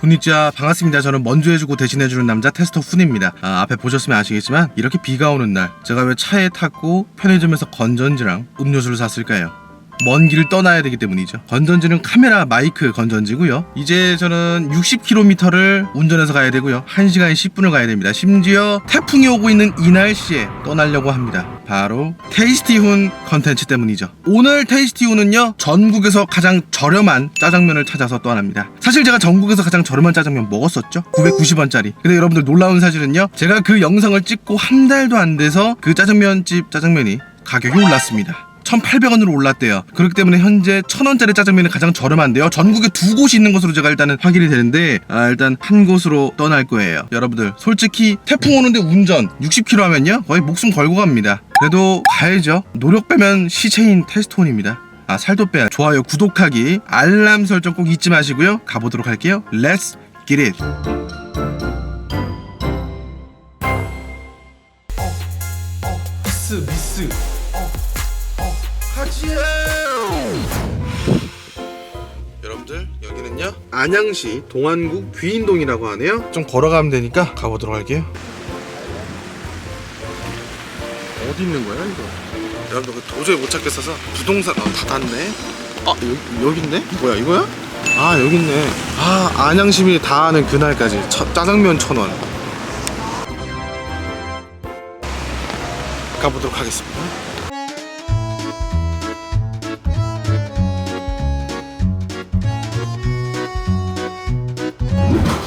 훈이자 반갑습니다. 저는 먼저 해주고 대신해주는 남자 테스터 훈입니다. 아, 앞에 보셨으면 아시겠지만 이렇게 비가 오는 날 제가 왜 차에 탔고 편의점에서 건전지랑 음료수를 샀을까요? 먼 길을 떠나야 되기 때문이죠. 건전지는 카메라 마이크 건전지고요. 이제 저는 60km를 운전해서 가야 되고요. 1시간 10분을 가야 됩니다. 심지어 태풍이 오고 있는 이 날씨에 떠나려고 합니다. 바로 테이스티훈 컨텐츠 때문이죠. 오늘 테이스티훈은요. 전국에서 가장 저렴한 짜장면을 찾아서 떠납니다. 사실 제가 전국에서 가장 저렴한 짜장면 먹었었죠. 990원짜리. 근데 여러분들 놀라운 사실은요. 제가 그 영상을 찍고 한 달도 안 돼서 그 짜장면집 짜장면이 가격이 올랐습니다. 1,800원으로 올랐대요. 그렇기 때문에 현재 1,000원짜리 짜장면이 가장 저렴한데요. 전국에 두 곳이 있는 것으로 제가 일단은 확인이 되는데 아, 일단 한 곳으로 떠날 거예요. 여러분들 솔직히 태풍 오는데 운전 60km 하면요 거의 목숨 걸고 갑니다. 그래도 가야죠. 노력 빼면 시체인 테스트온입니다. 아 살도 빼야 좋아요 구독하기 알람 설정 꼭 잊지 마시고요. 가보도록 할게요. It. 미 안양시 동안구 귀인동이라고 하네요. 좀 걸어가면 되니까 가보도록 할게요. 어디 있는 거야 이거? 여러분들 그 도저히 못 찾겠어서 부동산 아, 다 닫네. 아 여기 있네? 뭐야 이거야? 아 여기 있네. 아 안양 시민이 다 아는 그날까지 첫 짜장면 천 원. 가보도록 하겠습니다.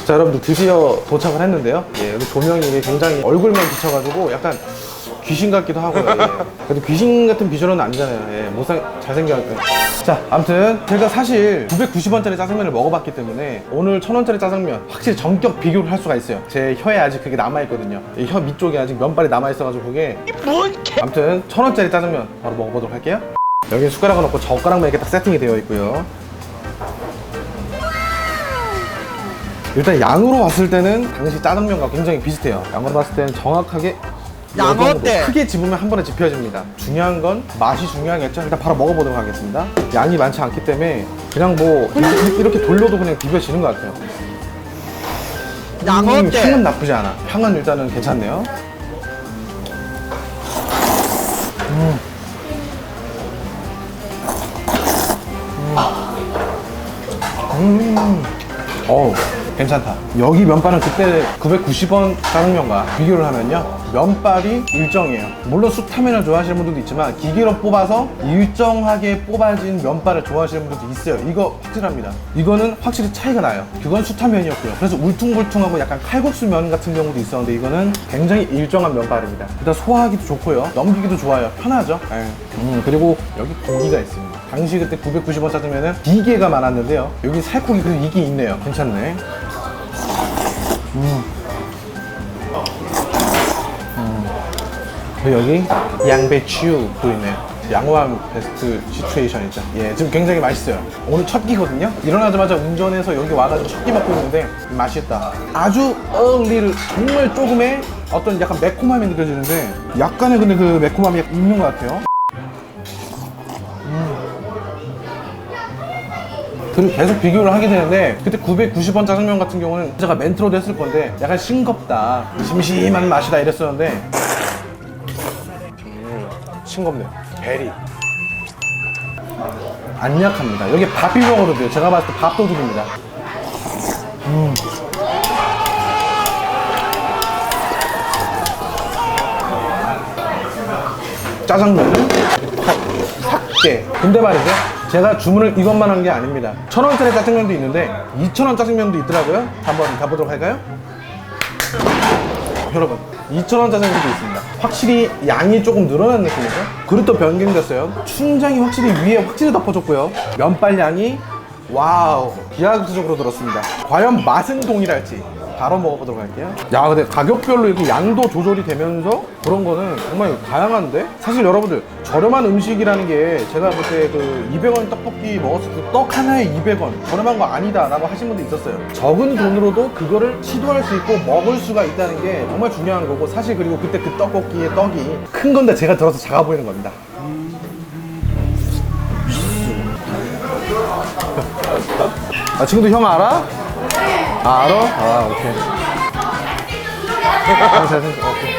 자 여러분들 드디어 도착을 했는데요. 예, 여기 조명이 굉장히 얼굴만 비쳐가지고 약간 귀신 같기도 하고요 예. 그래도 귀신 같은 비주얼은 아니잖아요. 예, 못생 잘생겨가지고 자 아무튼 제가 사실 990원짜리 짜장면을 먹어봤기 때문에 오늘 1000원짜리 짜장면 확실히 전격 비교를 할 수가 있어요. 제 혀에 아직 그게 남아있거든요. 이 혀 밑쪽에 아직 면발이 남아있어가지고 그게 아무튼 1000원짜리 짜장면 바로 먹어보도록 할게요. 여기 숟가락을 넣고 젓가락만 이렇게 딱 세팅이 되어 있고요 일단 양으로 봤을 때는 당시 짜장면과 굉장히 비슷해요. 양으로 봤을 때는 정확하게 양이 정도 어때? 크게 집으면 한 번에 집혀집니다. 중요한 건 맛이 중요하겠죠. 일단 바로 먹어보도록 하겠습니다. 양이 많지 않기 때문에 그냥 뭐 이렇게, 이렇게 돌려도 그냥 비벼지는 것 같아요. 양 음, 어때? 향은 나쁘지 않아. 향은 일단은 괜찮네요. 음. 음. 어우, 괜찮다. 여기 면발은 그때 990원 짜장면과 비교를 하면요. 면발이 일정해요. 물론 숯타면을 좋아하시는 분들도 있지만 기계로 뽑아서 일정하게 뽑아진 면발을 좋아하시는 분들도 있어요. 이거 확실합니다. 이거는 확실히 차이가 나요. 그건 숯타면이었고요. 그래서 울퉁불퉁하고 약간 칼국수 면 같은 경우도 있었는데 이거는 굉장히 일정한 면발입니다. 일단 소화하기도 좋고요. 넘기기도 좋아요. 편하죠. 예. 음, 그리고 여기 고기가 있습니다. 당시 그때 990원 짜장면은 비계가 많았는데요. 여기 살코기 그리고 이게 있네요. 괜찮네. 그리고 여기 양배추도 있네요. 양호한 베스트 시츄에이션이죠. 예, 지금 굉장히 맛있어요. 오늘 첫 끼거든요. 일어나자마자 운전해서 여기 와가지고 첫 끼 먹고 있는데 맛있다. 아주 얼리를 정말 조금의 어떤 약간 매콤함이 느껴지는데 약간의 근데 그 매콤함이 있는 것 같아요. 그리고 계속 비교를 하게 되는데 그때 990원 짜장면 같은 경우는 제가 멘트로도 했을 건데 약간 싱겁다 심심한 맛이다 이랬었는데 싱겁네요. 베리. 안 약합니다. 여기 밥 비벼 먹어도 돼요. 제가 봤을 때 밥도둑입니다. 음. 짜장면을 삭게. 근데 말이죠. 제가 주문을 이것만 한 게 아닙니다. 천 원짜리 짜장면도 있는데 2천 원 짜장면도 있더라고요. 한번 가보도록 할까요? 여러분 2,000원 짜장면도 있습니다 확실히 양이 조금 늘어난 느낌이죠 그릇도 변경됐어요 춘장이 확실히 위에 확실히 덮어줬고요 면발 양이 와우 기하급수적으로 들었습니다 과연 맛은 동일할지 바로 먹어보도록 할게요. 야 근데 가격별로 이렇게 양도 조절이 되면서 그런 거는 정말 다양한데? 사실 여러분들 저렴한 음식이라는 게 제가 볼 때 그 200원 떡볶이 먹었을 때 떡 하나에 200원 저렴한 거 아니다 라고 하신 분도 있었어요. 적은 돈으로도 그거를 시도할 수 있고 먹을 수가 있다는 게 정말 중요한 거고 사실 그리고 그때 그 떡볶이의 떡이 큰 건데 제가 들어서 작아 보이는 겁니다. 아, 친구도 형 알아? 아, 알아? 아, 오케이. 아, 잘생겼어. 오케이.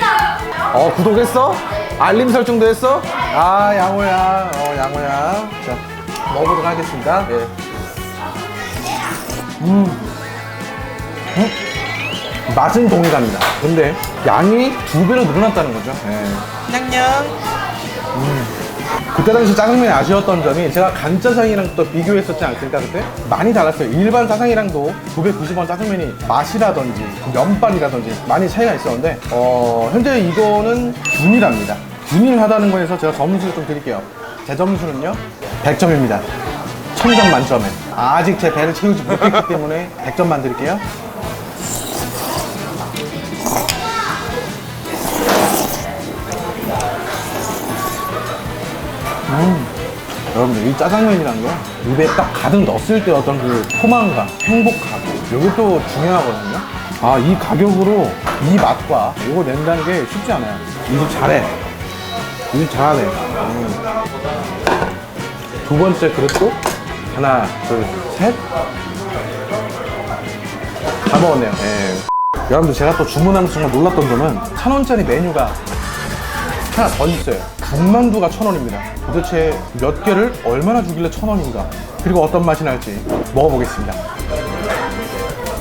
어, 구독했어? 알림 설정도 했어? 아, 양호야. 어, 양호야. 자, 먹어보도록 하겠습니다. 예. 음. 맛은 동일합니다. 근데 양이 두 배로 늘어났다는 거죠. 예. 냥냥. 그때 당시 짜장면이 아쉬웠던 점이 제가 간짜장이랑 또 비교했었지 않습니까 그때? 많이 달랐어요. 일반 짜장이랑도 990원 짜장면이 맛이라든지 면발이라든지 많이 차이가 있었는데 어, 현재 이거는 균일합니다. 균일하다는 거에서 제가 점수를 좀 드릴게요. 제 점수는요 100점입니다. 1000점 만점에. 아직 제 배를 채우지 못했기 때문에 100점만 드릴게요 여러분들 이 짜장면이란 게 입에 딱 가득 넣었을 때 어떤 그 포만감, 행복감 이게 또 중요하거든요. 아 이 가격으로 이 맛과 이거 낸다는 게 쉽지 않아요. 이 집 잘해. 이 집 잘하네. 음. 두 번째 그릇도 하나 둘 셋 다 먹었네요. 예. 여러분들 제가 또 주문하면서 정말 놀랐던 점은 천 원짜리 메뉴가 하나 더 있어요. 군만두가 천 원입니다. 도대체 몇 개를 얼마나 주길래 천 원인가? 그리고 어떤 맛이 날지 먹어보겠습니다.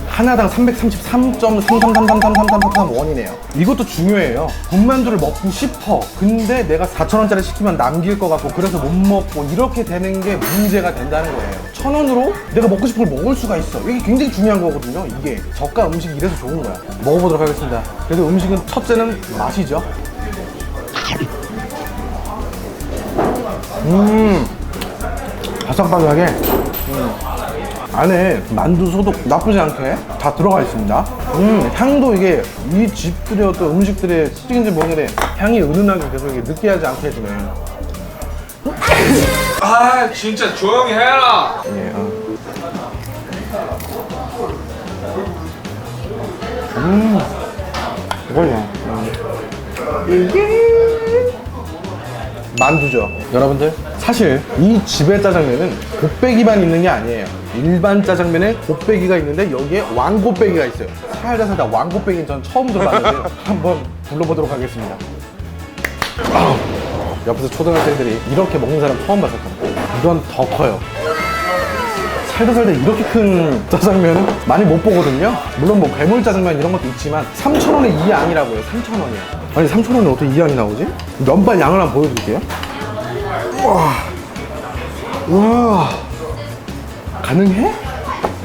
하나당 333.3333333원이네요. 이것도 중요해요. 군만두를 먹고 싶어. 근데 내가 4,000원짜리 시키면 남길 것 같고 그래서 못 먹고 이렇게 되는 게 문제가 된다는 거예요. 천 원으로 내가 먹고 싶은 걸 먹을 수가 있어. 이게 굉장히 중요한 거거든요. 이게 저가 음식이 이래서 좋은 거야. 먹어보도록 하겠습니다. 그래도 음식은 첫째는 맛이죠. 음, 바삭바삭하게. 음. 안에 만두 소독 나쁘지 않게 다 들어가 있습니다. 음, 향도 이게 이 집들의 어떤 음식들의 특징인지 모르겠는데 향이 은은하게 계속 이게 느끼하지 않게 해주네. 아 진짜 조용히 해라 예, 어. 음, 이거냐. 만두죠. 여러분들, 사실 이 집의 짜장면은 곱빼기만 있는 게 아니에요. 일반 짜장면에 곱빼기가 있는데 여기에 왕곱빼기가 있어요. 살다 살다 왕곱빼기는 전 처음 들어봤는데 한번 불러보도록 하겠습니다. 아우, 옆에서 초등학생들이 이렇게 먹는 사람 처음 겁니다. 이건 더 커요. 살다 이렇게 큰 짜장면은 많이 못 보거든요. 물론 뭐 괴물 짜장면 이런 것도 있지만 3,000원에 이 양이라고요. 3,000원이요. 아니 3,000원에 어떻게 이 양이 나오지? 면발 양을 한번 보여드릴게요. 와, 와, 가능해?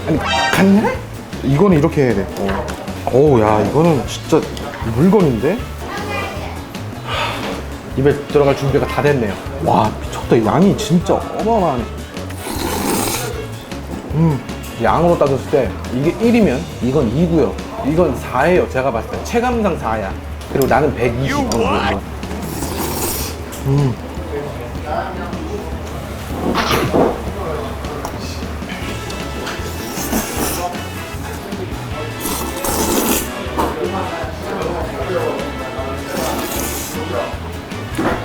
아니 가능해? 이거는 이렇게 해야 돼. 어. 어우 야 이거는 진짜 물건인데. 하, 입에 들어갈 준비가 다 됐네요. 와 미쳤다. 양이 진짜 어마어마하네. 음, 양으로 따졌을 때 이게 1이면 이건 2고요. 이건 4예요. 제가 봤을 때 체감상 4야. 그리고 나는 120. 어, 뭐, 뭐. 음.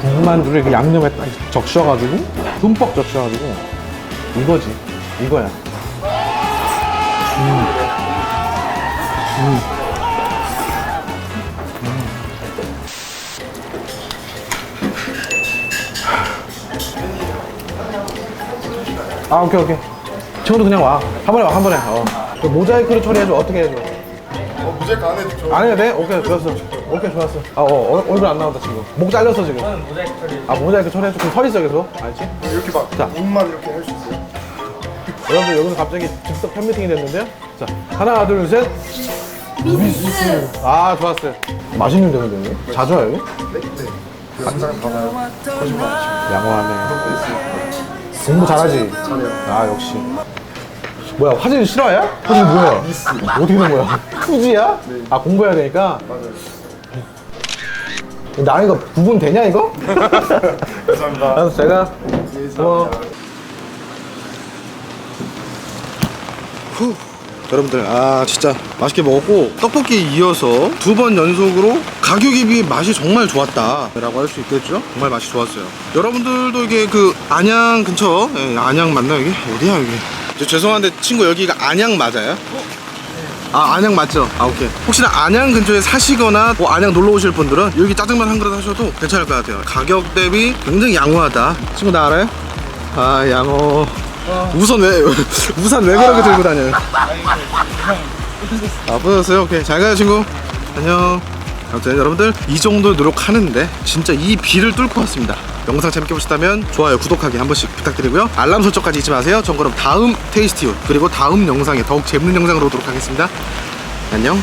국만두를 그 양념에 딱 적셔가지고 흠뻑 적셔가지고 이거지 이거야 아 오케이 오케이. 친구도 그냥 와 한 번에 와 한 번에. 어. 그 모자이크로 처리해줘. 어떻게 해줘? 어, 무제한 안 해도 저안 해도 돼? 오케이 좋았어. 오케이 좋았어. 아, 어, 어, 얼굴 안 나온다 지금. 목 잘렸어 지금. 아 모자이크 처리해줘. 그럼 서 있어 계속. 알지? 이렇게 막 자. 입만 이렇게 할 수 있어요. 여러분들 여기는 갑자기 즉석 팬미팅이 됐는데요 자 하나 둘 셋 미스 아 좋았어요 맛있는데 근데 여기? 자주 와요 여기? 네? 네. 그. 양호하네 공부 잘하지? 아 역시 뭐야 화질 실화야? 화질 뭐야? 어떻게 된 거야? 후지야? 아 공부해야 되니까 맞아요. 나이가 구분 되냐 이거? 감사합니다. 알았어 제가 고마워 후 여러분들 아 진짜 맛있게 먹었고 떡볶이 이어서 두 번 연속으로 가격에 비해 맛이 정말 좋았다 라고 할 수 있겠죠 정말 맛이 좋았어요 여러분들도 이게 그 안양 근처 예, 안양 맞나 여기? 어디야 여기 저 죄송한데 친구 여기가 안양 맞아요? 아 안양 맞죠? 아 오케이 혹시나 안양 근처에 사시거나 뭐 안양 놀러 오실 분들은 여기 짜장면 한 그릇 하셔도 괜찮을 것 같아요 가격 대비 굉장히 양호하다 친구 나 알아요? 아 양호 우선 왜 우산 왜 그렇게 들고 다녀요? 아. 부셨어요? 오케이. 잘 가요 친구. 안녕. 아무튼 여러분들 이 정도 노력하는데 진짜 이 비를 뚫고 왔습니다. 영상 재밌게 보셨다면 좋아요 구독하기 한 번씩 부탁드리고요. 알람 설정까지 잊지 마세요. 전 그럼 다음 테이스티웃 그리고 다음 영상에 더욱 재밌는 영상으로 오도록 하겠습니다. 안녕